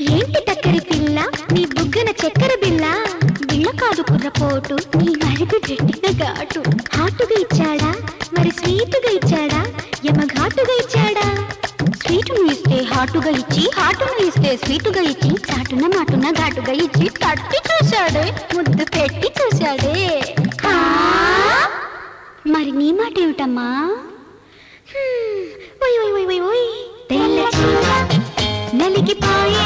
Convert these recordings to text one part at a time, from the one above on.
ఏంటి దగ్గర పిల్ల? నీ బుగ్గన చక్కెర బిల్ల? బిల్ల కాదు కుర్రపోటు నీ అడుగు గట్టిన ఘాటు. ఘాటుగా ఇచ్చాడా? మరి స్వీటుగా ఇచ్చాడా? యమ ఘాటుగా ఇచ్చాడా? స్వీటును ఇస్తే హాటుగా ఇచ్చి హాటును ఇస్తే స్వీటుగా ఇచ్చి చాటున మాటున ఘాటుగా ఇచ్చి తట్టి చూశాడే ముద్దు పెట్టి చూశాడే. మరి నీ మాట ఏమిటమ్మా? నలిగిపోయే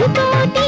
तो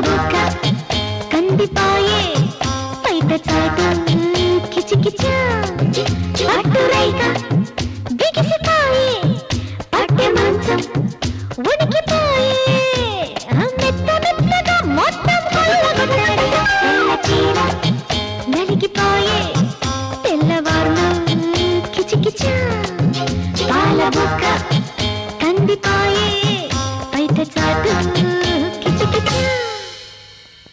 బుక్క కందిపోయే బయట చాటు కిచకిచా. పట్టు రైక బిగిసిపోయే పట్టె మంచం ఉడికిపోయే మెత్త మెత్తగా మొత్తం చీర పాల బుక్క చాటు